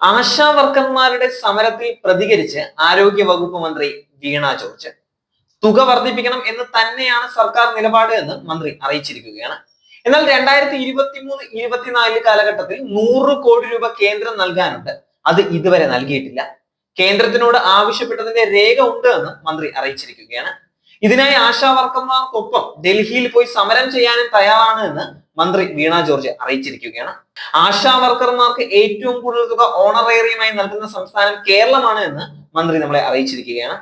ആശാ വർക്കർമാരുടെ സമരത്തിൽ പ്രതികരിച്ച് ആരോഗ്യ വകുപ്പ് മന്ത്രി വീണ ജോർജ്. തുക വർദ്ധിപ്പിക്കണം എന്ന് തന്നെയാണ് സർക്കാർ നിലപാട് എന്ന് മന്ത്രി അറിയിച്ചിരിക്കുകയാണ്. എന്നാൽ രണ്ടായിരത്തി ഇരുപത്തി മൂന്ന് ഇരുപത്തിനാല് കാലഘട്ടത്തിൽ നൂറ് കോടി രൂപ കേന്ദ്രം നൽകാനുണ്ട്. അത് ഇതുവരെ നൽകിയിട്ടില്ല. കേന്ദ്രത്തിനോട് ആവശ്യപ്പെട്ടതിന്റെ രേഖ ഉണ്ട് എന്ന് മന്ത്രി അറിയിച്ചിരിക്കുകയാണ്. ഇതിനായി ആശാ വർക്കർമാർക്കൊപ്പം ഡൽഹിയിൽ പോയി സമരം ചെയ്യാനും തയ്യാറാണ് എന്ന് മന്ത്രി വീണ ജോർജ് അറിയിച്ചിരിക്കുകയാണ്. ആശാ വർക്കർമാർക്ക് ഏറ്റവും കൂടുതൽ തുക ഓണറേറിയമായി നൽകുന്ന സംസ്ഥാനം കേരളമാണ് എന്ന് മന്ത്രി നമ്മളെ അറിയിച്ചിരിക്കുകയാണ്.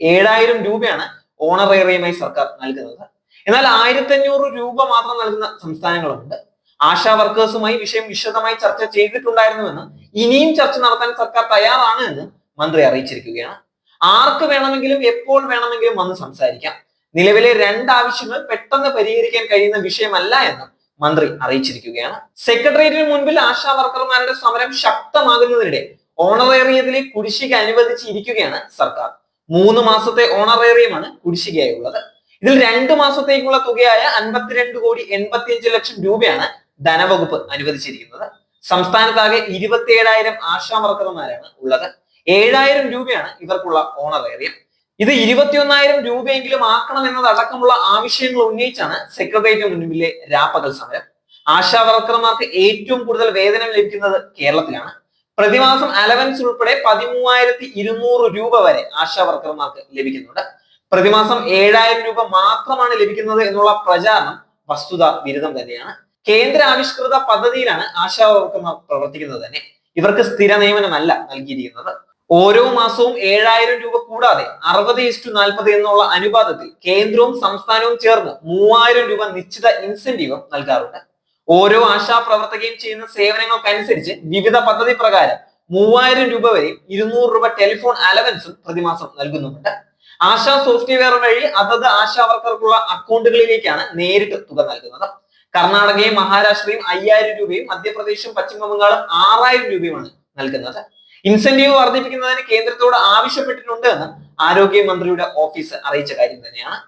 ഏഴായിരം രൂപയാണ് ഓണറേറിയമായി സർക്കാർ നൽകുന്നത്. എന്നാൽ ആയിരത്തി അഞ്ഞൂറ് രൂപ മാത്രം നൽകുന്ന സംസ്ഥാനങ്ങളുണ്ട്. ആശാ വർക്കേഴ്സുമായി വിഷയം വിശദമായി ചർച്ച ചെയ്തിട്ടുണ്ടായിരുന്നുവെന്ന് ഇനിയും ചർച്ച നടത്താൻ സർക്കാർ തയ്യാറാണ് എന്ന് മന്ത്രി അറിയിച്ചിരിക്കുകയാണ്. ആർക്ക് വേണമെങ്കിലും എപ്പോൾ വേണമെങ്കിലും വന്ന് സംസാരിക്കാം. നിലവിലെ രണ്ട് ആവശ്യങ്ങൾ പെട്ടെന്ന് പരിഹരിക്കാൻ കഴിയുന്ന വിഷയമല്ല എന്ന് മന്ത്രി അറിയിച്ചിരിക്കുകയാണ്. സെക്രട്ടേറിയറ്റിന് മുൻപിൽ ആശാ വർക്കർമാരുടെ സമരം ശക്തമാകുന്നതിനിടെ ഓണറേറിയത്തിലെ കുടിശ്ശിക അനുവദിച്ചിരിക്കുകയാണ് സർക്കാർ. മൂന്ന് മാസത്തെ ഓണറേറിയമാണ് കുടിശ്ശികയായി ഉള്ളത് ഇതിൽ രണ്ട് മാസത്തേക്കുള്ള തുകയായ അൻപത്തിരണ്ട് കോടി എൺപത്തിയഞ്ച് ലക്ഷം രൂപയാണ് ധനവകുപ്പ് അനുവദിച്ചിരിക്കുന്നത്. സംസ്ഥാനത്താകെ ഇരുപത്തിയേഴായിരം ആശാ വർക്കർമാരാണ് ഉള്ളത്. ഏഴായിരം രൂപയാണ് ഇവർക്കുള്ള ഓണറേറിയം ഇത് ഇരുപത്തിയൊന്നായിരം രൂപയെങ്കിലും ആക്കണം എന്നതടക്കമുള്ള ആവശ്യങ്ങൾ ഉന്നയിച്ചാണ് സെക്രട്ടേറിയറ്റിന് മുൻപിലെ രാപ്പകൽ സമരം. ആശാ വർക്കർമാർക്ക് ഏറ്റവും കൂടുതൽ വേതനം ലഭിക്കുന്നത് കേരളത്തിലാണ്. പ്രതിമാസം അലവൻസ് ഉൾപ്പെടെ പതിമൂവായിരത്തി ഇരുന്നൂറ് രൂപ വരെ ആശാ വർക്കർമാർക്ക് ലഭിക്കുന്നുണ്ട്. പ്രതിമാസം ഏഴായിരം രൂപ മാത്രമാണ് ലഭിക്കുന്നത് എന്നുള്ള പ്രചാരണം വസ്തുത വിരുദ്ധം തന്നെയാണ്. കേന്ദ്ര ആവിഷ്കൃത പദ്ധതിയിലാണ് ആശാ വർക്കർമാർ പ്രവർത്തിക്കുന്നത് തന്നെ. ഇവർക്ക് സ്ഥിര നിയമനമല്ല നൽകിയിരിക്കുന്നത്. ഓരോ മാസവും ഏഴായിരം രൂപ കൂടാതെ അറുപത് ഇസ്റ്റു നാൽപ്പത് എന്നുള്ള അനുപാതത്തിൽ കേന്ദ്രവും സംസ്ഥാനവും ചേർന്ന് മൂവായിരം രൂപ നിശ്ചിത ഇൻസെന്റീവും നൽകാറുണ്ട്. ഓരോ ആശാ പ്രവർത്തകയും ചെയ്യുന്ന സേവനങ്ങൾക്കനുസരിച്ച് വിവിധ പദ്ധതി പ്രകാരം മൂവായിരം രൂപ വരെ ഇരുന്നൂറ് രൂപ ടെലിഫോൺ അലവൻസും പ്രതിമാസം നൽകുന്നുമുണ്ട്. ആശാ സോഫ്റ്റ്വെയർ വഴി അതത് ആശാ വർക്കർക്കുള്ള അക്കൗണ്ടുകളിലേക്കാണ് നേരിട്ട് തുക നൽകുന്നത്. കർണാടകയും മഹാരാഷ്ട്രയും അയ്യായിരം രൂപയും മധ്യപ്രദേശും പശ്ചിമ ബംഗാളും ആറായിരം രൂപയുമാണ് നൽകുന്നത്. ഇൻസെന്റീവ് വർദ്ധിപ്പിക്കുന്നതിന് കേന്ദ്രത്തോട് ആവശ്യപ്പെട്ടിട്ടുണ്ട് എന്ന് ആരോഗ്യമന്ത്രിയുടെ ഓഫീസ് അറിയിച്ച കാര്യം തന്നെയാണ്.